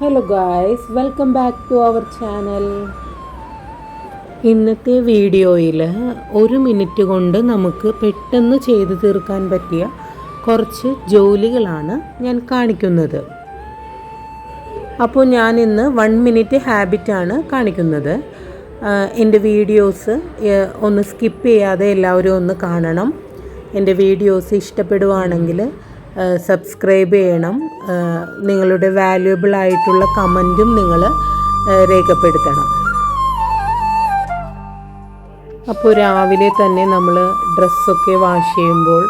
Hello guys welcome back to our channel ഇന്നത്തെ വീഡിയോയിൽ ഒരു മിനിറ്റ് കൊണ്ട് നമുക്ക് പെട്ടെന്ന് ചെയ്തു തീർക്കാൻ പറ്റിയ കുറച്ച് ജോലികളാണ് ഞാൻ കാണിക്കുന്നത്. അപ്പോൾ ഞാൻ ഇന്ന് വൺ മിനിറ്റ് ഹാബിറ്റാണ് കാണിക്കുന്നത്. എന്റെ വീഡിയോസ് ഒന്ന് സ്കിപ്പ് ചെയ്യാതെ എല്ലാവരും ഒന്ന് കാണണം. എന്റെ വീഡിയോസ് ഇഷ്ടപ്പെടുവാണെങ്കിൽ സബ്സ്ക്രൈബ് ചെയ്യണം. നിങ്ങളുടെ വാല്യുബിൾ ആയിട്ടുള്ള കമന്റും നിങ്ങൾ രേഖപ്പെടുത്തണം. അപ്പോൾ രാവിലെ തന്നെ നമ്മൾ ഡ്രസ്സൊക്കെ വാഷ് ചെയ്യുമ്പോൾ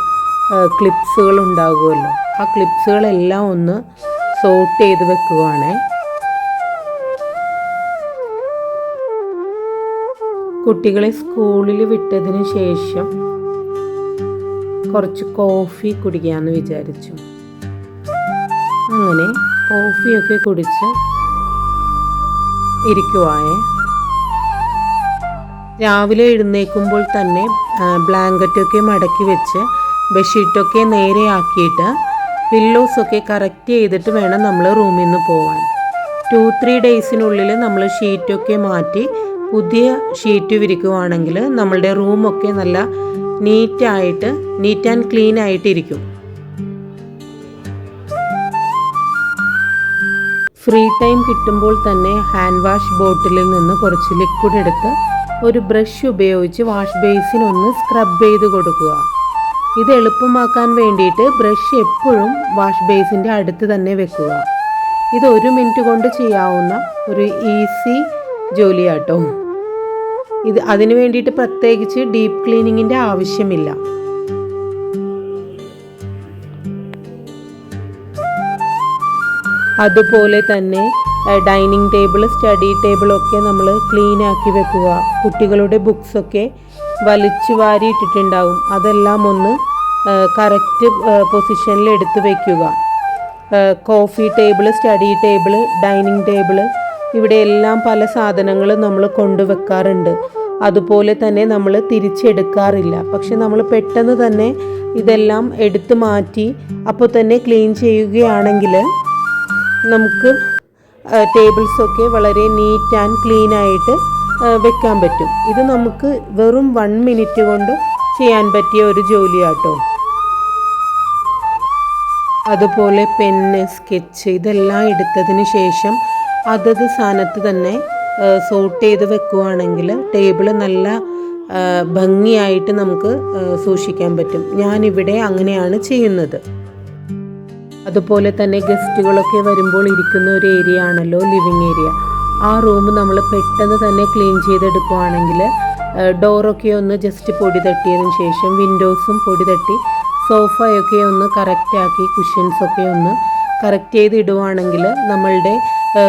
ക്ലിപ്സുകൾ ഉണ്ടാകുമല്ലോ. ആ ക്ലിപ്സുകളെല്ലാം ഒന്ന് സോർട്ട് ചെയ്ത് വെക്കുവാണേ. കുട്ടികളെ സ്കൂളിൽ വിട്ടതിന് ശേഷം കുറച്ച് കോഫി കുടിക്കാമെന്ന് വിചാരിച്ചു. അങ്ങനെ കോഫിയൊക്കെ കുടിച്ച് ഇരിക്കുവായേ. രാവിലെ എഴുന്നേൽക്കുമ്പോൾ തന്നെ ബ്ലാങ്കറ്റൊക്കെ മടക്കി വെച്ച് ബെഡ്ഷീറ്റൊക്കെ നേരെയാക്കിയിട്ട് പില്ലോസൊക്കെ കറക്റ്റ് ചെയ്തിട്ട് വേണം നമ്മൾ റൂമിൽ നിന്ന് പോവാൻ. ടു ത്രീ ഡേയ്സിനുള്ളിൽ നമ്മൾ ഷീറ്റൊക്കെ മാറ്റി പുതിയ ഷീറ്റ് വിരിക്കുവാണെങ്കിൽ നമ്മളുടെ റൂമൊക്കെ നല്ല നീറ്റായിട്ട് നീറ്റ് ആൻഡ് ക്ലീൻ ആയിട്ടിരിക്കും. ഫ്രീ ടൈം കിട്ടുമ്പോൾ തന്നെ ഹാൻഡ് വാഷ് ബോട്ടിലിൽ നിന്ന് കുറച്ച് ലിക്വിഡ് എടുത്ത് ഒരു ബ്രഷ് ഉപയോഗിച്ച് വാഷ് ബേസിനൊന്ന് സ്ക്രബ് ചെയ്ത് കൊടുക്കുക. ഇത് എളുപ്പമാക്കാൻ വേണ്ടിയിട്ട് ബ്രഷ് എപ്പോഴും വാഷ് ബേസിന്റെ അടുത്ത് തന്നെ വെക്കുക. ഇത് ഒരു മിനിറ്റ് കൊണ്ട് ചെയ്യാവുന്ന ഒരു ഈസി ജോലിയാട്ടോ. ഇത് അതിന് വേണ്ടിയിട്ട് പ്രത്യേകിച്ച് ഡീപ്പ് ക്ലീനിങ്ങിന്റെ ആവശ്യമില്ല. അതുപോലെ തന്നെ ഡൈനിങ് ടേബിൾ സ്റ്റഡി ടേബിളൊക്കെ നമ്മൾ ക്ലീൻ ആക്കി വെക്കുക. കുട്ടികളുടെ ബുക്സൊക്കെ വലിച്ചു വാരി ഇട്ടിട്ടുണ്ടാവും. അതെല്ലാം ഒന്ന് കറക്റ്റ് പൊസിഷനിൽ എടുത്തു വയ്ക്കുക coffee table study table dining table ഇവിടെ എല്ലാം പല സാധനങ്ങളും നമ്മൾ കൊണ്ടുവെക്കാറുണ്ട് അതുപോലെ തന്നെ നമ്മൾ തിരിച്ചെടുക്കാറില്ല. പക്ഷെ നമ്മൾ പെട്ടെന്ന് തന്നെ ഇതെല്ലാം എടുത്തു മാറ്റി അപ്പോൾ തന്നെ ക്ലീൻ ചെയ്യുകയാണെങ്കിൽ നമുക്ക് ടേബിൾസൊക്കെ വളരെ നീറ്റ് ആൻഡ് ക്ലീൻ ആയിട്ട് വെക്കാൻ പറ്റും. ഇത് നമുക്ക് വെറും വൺ മിനിറ്റ് കൊണ്ട് ചെയ്യാൻ പറ്റിയ ഒരു ജോലിയാട്ടോ. അതുപോലെ പെന്ന് സ്കെച്ച് ഇതെല്ലാം എടുത്തതിന് ശേഷം അതത് സ്ഥാനത്ത് തന്നെ സോട്ട് ചെയ്ത് വെക്കുവാണെങ്കിൽ ടേബിൾ നല്ല ഭംഗിയായിട്ട് നമുക്ക് സൂക്ഷിക്കാൻ പറ്റും. ഞാനിവിടെ അങ്ങനെയാണ് ചെയ്യുന്നത്. അതുപോലെ തന്നെ ഗസ്റ്റുകളൊക്കെ വരുമ്പോൾ ഇരിക്കുന്ന ഒരു ഏരിയ ആണല്ലോ ലിവിങ് ഏരിയ ആ റൂം നമ്മൾ പെട്ടെന്ന് തന്നെ ക്ലീൻ ചെയ്തെടുക്കുവാണെങ്കിൽ ഡോറൊക്കെ ഒന്ന് ജസ്റ്റ് പൊടി തട്ടിയതിന് ശേഷം വിൻഡോസും പൊടി തട്ടി സോഫയൊക്കെ ഒന്ന് കറക്റ്റാക്കി കുഷ്യൻസൊക്കെ ഒന്ന് കറക്റ്റ് ചെയ്ത് ഇടുവാണെങ്കിൽ നമ്മളുടെ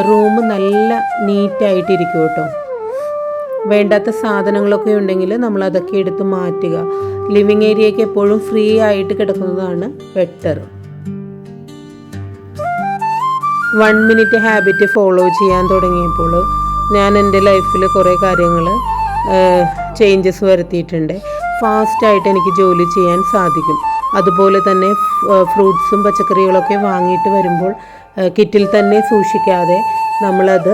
റൂം നല്ല നീറ്റായിട്ടിരിക്കും കേട്ടോ. വേണ്ടാത്ത സാധനങ്ങളൊക്കെ ഉണ്ടെങ്കിൽ നമ്മൾ അതൊക്കെ എടുത്ത് മാറ്റുക. ലിവിങ് ഏരിയയ്ക്ക് എപ്പോഴും ഫ്രീ ആയിട്ട് കിടക്കുന്നതാണ് better one minute habit follow ചെയ്യാൻ തുടങ്ങിയപ്പോൾ ഞാൻ എന്റെ ലൈഫിൽ കുറേ കാര്യങ്ങൾ ചേഞ്ചസ് വരുത്തിയിട്ടുണ്ട്. ഫാസ്റ്റായിട്ട് എനിക്ക് ജോലി ചെയ്യാൻ സാധിക്കും. അതുപോലെ തന്നെ ഫ്രൂട്ട്സും പച്ചക്കറികളൊക്കെ വാങ്ങിയിട്ട് വരുമ്പോൾ കിറ്റിൽ തന്നെ സൂക്ഷിക്കാതെ നമ്മളത്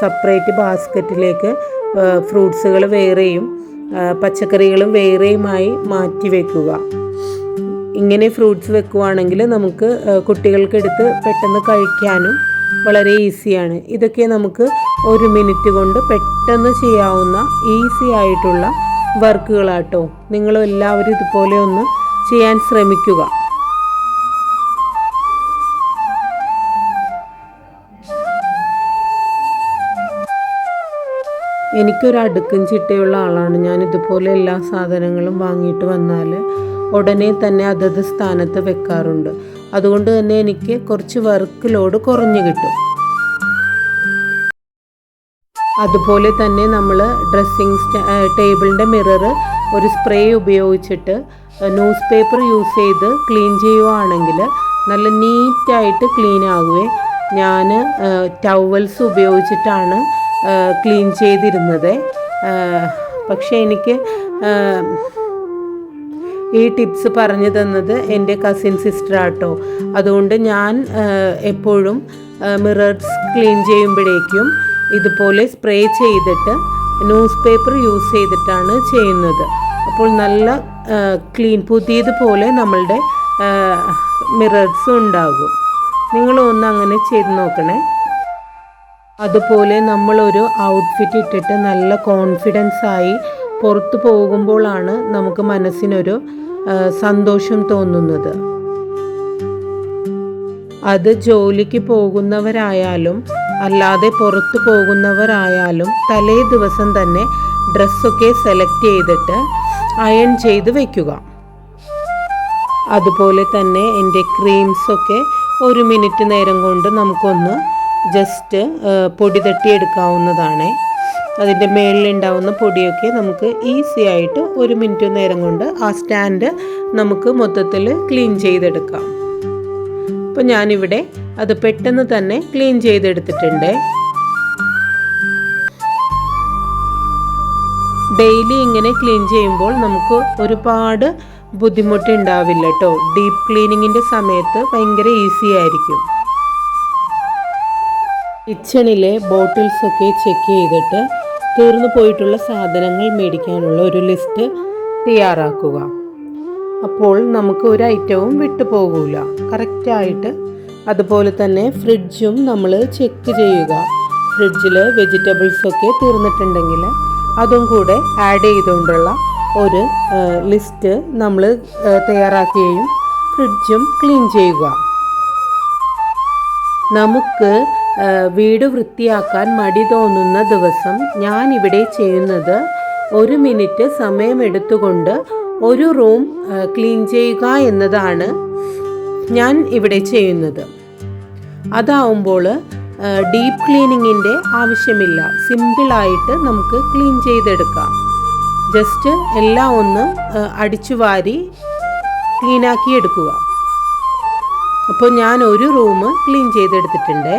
സെപ്പറേറ്റ് ബാസ്ക്കറ്റിലേക്ക് ഫ്രൂട്ട്സുകൾ വേറെയും പച്ചക്കറികളും വേറെയുമായി മാറ്റി വെക്കുക. ഇങ്ങനെ ഫ്രൂട്ട്സ് വെക്കുവാണെങ്കിൽ നമുക്ക് കുട്ടികൾക്ക് എടുത്ത് പെട്ടെന്ന് കഴിക്കാനും വളരെ ഈസിയാണ്. ഇതൊക്കെ നമുക്ക് ഒരു മിനിറ്റ് കൊണ്ട് പെട്ടെന്ന് ചെയ്യാവുന്ന ഈസി ആയിട്ടുള്ള വർക്കുകളാട്ടോ. നിങ്ങൾ എല്ലാവരും ഇതുപോലെ ഒന്ന് ചെയ്യാൻ ശ്രമിക്കുക. എനിക്കൊരു അടുക്കും ചിട്ടയുള്ള ആളാണ്. ഞാൻ ഇതുപോലെ എല്ലാ സാധനങ്ങളും വാങ്ങിയിട്ട് വന്നാൽ ഉടനെ തന്നെ അതത് സ്ഥാനത്ത് വെക്കാറുണ്ട്. അതുകൊണ്ട് തന്നെ എനിക്ക് കുറച്ച് വർക്ക് ലോഡ് കുറഞ്ഞു കിട്ടും. അതുപോലെ തന്നെ നമ്മൾ ഡ്രസ്സിങ് ടേബിളിന്റെ മിറർ ഒരു സ്പ്രേ ഉപയോഗിച്ചിട്ട് ന്യൂസ് പേപ്പർ യൂസ് ചെയ്ത് ക്ലീൻ ചെയ്യുവാണെങ്കിൽ നല്ല നീറ്റായിട്ട് ക്ലീൻ ആകുകയും ഞാൻ ടവൽസ് ഉപയോഗിച്ചിട്ടാണ് ക്ലീൻ ചെയ്തിരുന്നത്. പക്ഷേ എനിക്ക് ഈ ടിപ്സ് പറഞ്ഞു തന്നത് എന്റെ കസിൻ സിസ്റ്റർ ആട്ടോ. അതുകൊണ്ട് ഞാൻ എപ്പോഴും മിറേഴ്സ് ക്ലീൻ ചെയ്യുമ്പോഴേക്കും ഇതുപോലെ സ്പ്രേ ചെയ്തിട്ട് ന്യൂസ് പേപ്പർ യൂസ് ചെയ്തിട്ടാണ് ചെയ്യുന്നത്. അപ്പോൾ നല്ല ക്ലീൻ പുതിയതുപോലെ നമ്മളുടെ മിറർസ് ഉണ്ടാകും. നിങ്ങൾ ഒന്ന് അങ്ങനെ ചെയ്ത് നോക്കണേ. അതുപോലെ നമ്മളൊരു ഔട്ട്ഫിറ്റ് ഇട്ടിട്ട് നല്ല കോൺഫിഡൻസ് ആയി പുറത്തു പോകുമ്പോഴാണ് നമുക്ക് മനസ്സിനൊരു സന്തോഷം തോന്നുന്നത്. അത് ജോലിക്ക് പോകുന്നവരായാലും അല്ലാതെ പുറത്തു പോകുന്നവരായാലും തലേ ദിവസം തന്നെ ഡ്രസ്സൊക്കെ സെലക്ട് ചെയ്തിട്ട് അയൺ ചെയ്ത് വയ്ക്കുക അതുപോലെ തന്നെ എന്റെ ക്രീംസൊക്കെ ഒരു മിനിറ്റ് നേരം കൊണ്ട് നമുക്കൊന്ന് ജസ്റ്റ് പൊടി തട്ടിയെടുക്കാവുന്നതാണ്. അതിന്റെ മേളിലുണ്ടാവുന്ന പൊടിയൊക്കെ നമുക്ക് ഈസി ആയിട്ട് ഒരു മിനിറ്റ് നേരം കൊണ്ട് ആ സ്റ്റാൻഡ് നമുക്ക് മൊത്തത്തിൽ ക്ലീൻ ചെയ്തെടുക്കാം. അപ്പോൾ ഞാനിവിടെ അത് പെട്ടെന്ന് തന്നെ ക്ലീൻ ചെയ്തെടുത്തിട്ടുണ്ട്. ഡെയിലി ഇങ്ങനെ ക്ലീൻ ചെയ്യുമ്പോൾ നമുക്ക് ഒരുപാട് ബുദ്ധിമുട്ടുണ്ടാവില്ല കേട്ടോ ഡീപ്പ് ക്ലീനിങ്ങിന്റെ സമയത്ത് ഭയങ്കര ഈസി ആയിരിക്കും. കിച്ചണിലെ ബോട്ടിൽസൊക്കെ ചെക്ക് ചെയ്തിട്ട് തീർന്നു പോയിട്ടുള്ള സാധനങ്ങൾ മേടിക്കാനുള്ള ഒരു ലിസ്റ്റ് തയ്യാറാക്കുക. അപ്പോൾ നമുക്ക് ഒരു ഐറ്റവും വിട്ടുപോകില്ല കറക്റ്റായിട്ട് അതുപോലെ തന്നെ ഫ്രിഡ്ജും നമ്മൾ ചെക്ക് ചെയ്യുക. ഫ്രിഡ്ജിൽ വെജിറ്റബിൾസൊക്കെ തീർന്നിട്ടുണ്ടെങ്കിൽ അതും കൂടെ ആഡ് ചെയ്തുകൊണ്ടുള്ള ഒരു ലിസ്റ്റ് നമ്മൾ തയ്യാറാക്കുകയും ഫ്രിഡ്ജും ക്ലീൻ ചെയ്യുക. നമുക്ക് വീട് വൃത്തിയാക്കാൻ മടി തോന്നുന്ന ദിവസം ഞാൻ ഇവിടെ ചെയ്യുന്നത് ഒരു മിനിറ്റ് സമയമെടുത്തുകൊണ്ട് ഒരു റൂം ക്ലീൻ ചെയ്യുക എന്നതാണ് ഞാൻ ഇവിടെ ചെയ്യുന്നത്. അതാവുമ്പോൾ ഡീപ്പ് ക്ലീനിങ്ങിന്റെ ആവശ്യമില്ല. സിമ്പിളായിട്ട് നമുക്ക് ക്ലീൻ ചെയ്തെടുക്കാം. ജസ്റ്റ് എല്ലാം ഒന്ന് അടിച്ചു വാരി ക്ലീനാക്കി എടുക്കുക. അപ്പോൾ ഞാൻ ഒരു റൂം ക്ലീൻ ചെയ്തെടുത്തിട്ടുണ്ട്.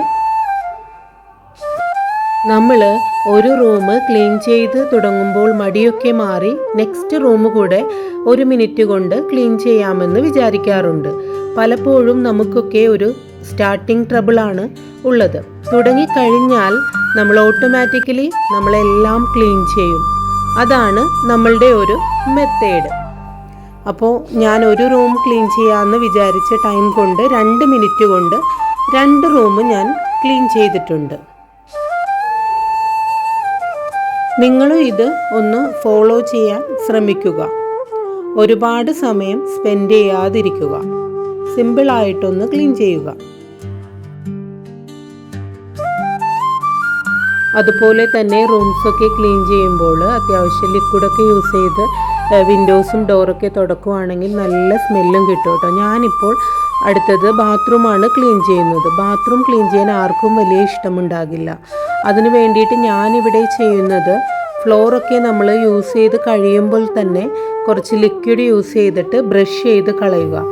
നമ്മൾ ഒരു റൂം ക്ലീൻ ചെയ്ത് തുടങ്ങുമ്പോൾ മടിയൊക്കെ മാറി നെക്സ്റ്റ് റൂം കൂടെ ഒരു മിനിറ്റ് കൊണ്ട് ക്ലീൻ ചെയ്യാമെന്ന് വിചാരിക്കാറുണ്ട്. പലപ്പോഴും നമുക്കൊക്കെ ഒരു സ്റ്റാർട്ടിംഗ് ട്രബിളാണ് ഉള്ളത്. തുടങ്ങിക്കഴിഞ്ഞാൽ നമ്മൾ ഓട്ടോമാറ്റിക്കലി നമ്മളെല്ലാം ക്ലീൻ ചെയ്യും. അതാണ് നമ്മളുടെ ഒരു മെത്തേഡ്. അപ്പോൾ ഞാൻ ഒരു റൂം ക്ലീൻ ചെയ്യാമെന്ന് വിചാരിച്ച ടൈം കൊണ്ട് രണ്ട് മിനിറ്റ് കൊണ്ട് രണ്ട് റൂം ഞാൻ ക്ലീൻ ചെയ്തിട്ടുണ്ട്. നിങ്ങളും ഇത് ഒന്ന് ഫോളോ ചെയ്യാൻ ശ്രമിക്കുക. ഒരുപാട് സമയം സ്പെൻഡ് ചെയ്യാതിരിക്കുക. സിമ്പിളായിട്ടൊന്ന് ക്ലീൻ ചെയ്യുക. അതുപോലെ തന്നെ റൂംസൊക്കെ ക്ലീൻ ചെയ്യുമ്പോൾ അത്യാവശ്യം ലിക്വിഡൊക്കെ യൂസ് ചെയ്ത് വിൻഡോസും ഡോറൊക്കെ തുടക്കുവാണെങ്കിൽ നല്ല സ്മെല്ലും കിട്ടും കേട്ടോ. ഞാനിപ്പോൾ അടുത്തത് ബാത്റൂമാണ് ക്ലീൻ ചെയ്യുന്നത്. ബാത്റൂം ക്ലീൻ ചെയ്യാൻ ആർക്കും വലിയ ഇഷ്ടമുണ്ടാകില്ല. അതിന് വേണ്ടിയിട്ട് ഞാനിവിടെ ചെയ്യുന്നത് ഫ്ലോറൊക്കെ നമ്മൾ യൂസ് ചെയ്ത് കഴിയുമ്പോൾ തന്നെ കുറച്ച് ലിക്വിഡ് യൂസ് ചെയ്തിട്ട് ബ്രഷ് ചെയ്ത് കളയുക.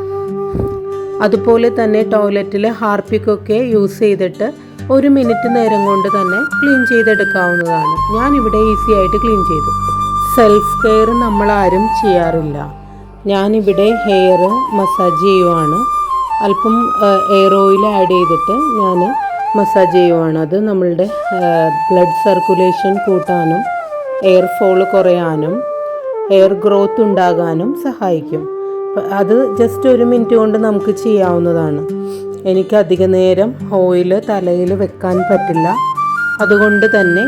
അതുപോലെ തന്നെ ടോയ്ലറ്റിൽ ഹാർപ്പിക്കൊക്കെ യൂസ് ചെയ്തിട്ട് ഒരു മിനിറ്റ് നേരം കൊണ്ട് തന്നെ ക്ലീൻ ചെയ്തെടുക്കാവുന്നതാണ്. ഞാനിവിടെ ഈസി ആയിട്ട് ക്ലീൻ ചെയ്തു. സെൽഫ് കെയർ നമ്മളാരും ചെയ്യാറില്ല. ഞാനിവിടെ ഹെയർ മസാജ് ചെയ്യുവാണ്. അല്പം എയർ ഓയിൽ ആഡ് ചെയ്തിട്ട് ഞാൻ മസാജ് ചെയ്യുവാണ്. അത് നമ്മളുടെ ബ്ലഡ് സർക്കുലേഷൻ കൂട്ടാനും എയർ ഫോൾ കുറയാനും എയർ ഗ്രോത്ത് ഉണ്ടാകാനും സഹായിക്കും. അത് ജസ്റ്റ് ഒരു മിനിറ്റ് കൊണ്ട് നമുക്ക് ചെയ്യാവുന്നതാണ്. എനിക്ക് അധിക നേരം ഓയിൽ തലയിൽ വെക്കാൻ പറ്റില്ല. അതുകൊണ്ട് തന്നെ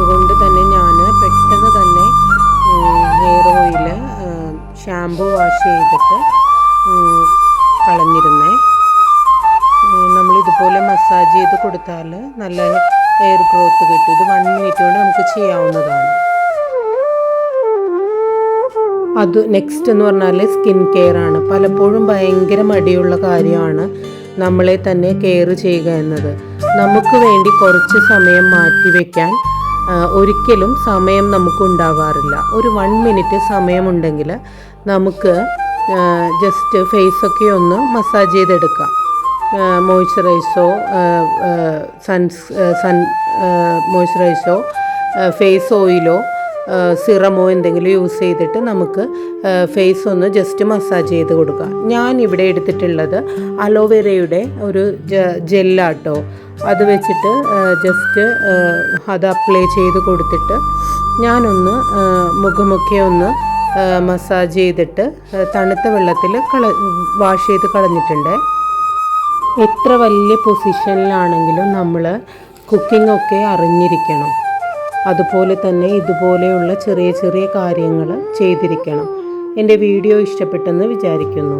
അതുകൊണ്ട് തന്നെ ഞാൻ പെട്ടെന്ന് തന്നെ ഹെയർ ഓയിൽ ഷാമ്പു വാഷ് ചെയ്തിട്ട് കളഞ്ഞിരുന്നേ. നമ്മളിതുപോലെ മസാജ് ചെയ്ത് കൊടുത്താൽ നല്ല എയർ ഗ്രോത്ത് കിട്ടും. ഇത് വൺ മിനിറ്റ് കൊണ്ട് നമുക്ക് ചെയ്യാവുന്നതാണ്. അത് നെക്സ്റ്റ് എന്ന് പറഞ്ഞാൽ സ്കിൻ കെയർ ആണ്. പലപ്പോഴും ഭയങ്കര മടിയുള്ള കാര്യമാണ് നമ്മളെ തന്നെ കെയർ ചെയ്യുക എന്നത്. നമുക്ക് വേണ്ടി കുറച്ച് സമയം മാറ്റി വയ്ക്കാൻ ഒരിക്കലും സമയം നമുക്ക് ഉണ്ടാവാറില്ല. ഒരു വൺ മിനിറ്റ് സമയമുണ്ടെങ്കിൽ നമുക്ക് ജസ്റ്റ് ഫേസൊക്കെ ഒന്ന് മസാജ് ചെയ്തെടുക്കാം. മോയ്സ്ചറൈസോ സൺസ് സൺ മോയ്സ്ചറൈസോ ഫേസ് ഓയിലോ സിറമോ എന്തെങ്കിലും യൂസ് ചെയ്തിട്ട് നമുക്ക് ഫേസ് ഒന്ന് ജസ്റ്റ് മസാജ് ചെയ്ത് കൊടുക്കാം. ഞാൻ ഇവിടെ എടുത്തിട്ടുള്ളത് അലോവേരയുടെ ഒരു ജെല്ലാട്ടോ. അത് വെച്ചിട്ട് ജസ്റ്റ് അത് അപ്ലൈ ചെയ്ത് കൊടുത്തിട്ട് ഞാനൊന്ന് മുഖമൊക്കെ ഒന്ന് മസാജ് ചെയ്തിട്ട് തണുത്ത വെള്ളത്തിൽ കള വാഷ് ചെയ്ത് കളഞ്ഞിട്ടുണ്ട്. എത്ര വലിയ പൊസിഷനിലാണെങ്കിലും നമ്മൾ കുക്കിംഗ് ഒക്കെ അറിഞ്ഞിരിക്കണം. അതുപോലെ തന്നെ ഇതുപോലെയുള്ള ചെറിയ ചെറിയ കാര്യങ്ങൾ ചെയ്തിരിക്കണം. എന്റെ വീഡിയോ ഇഷ്ടപ്പെട്ടെന്ന് വിചാരിക്കുന്നു.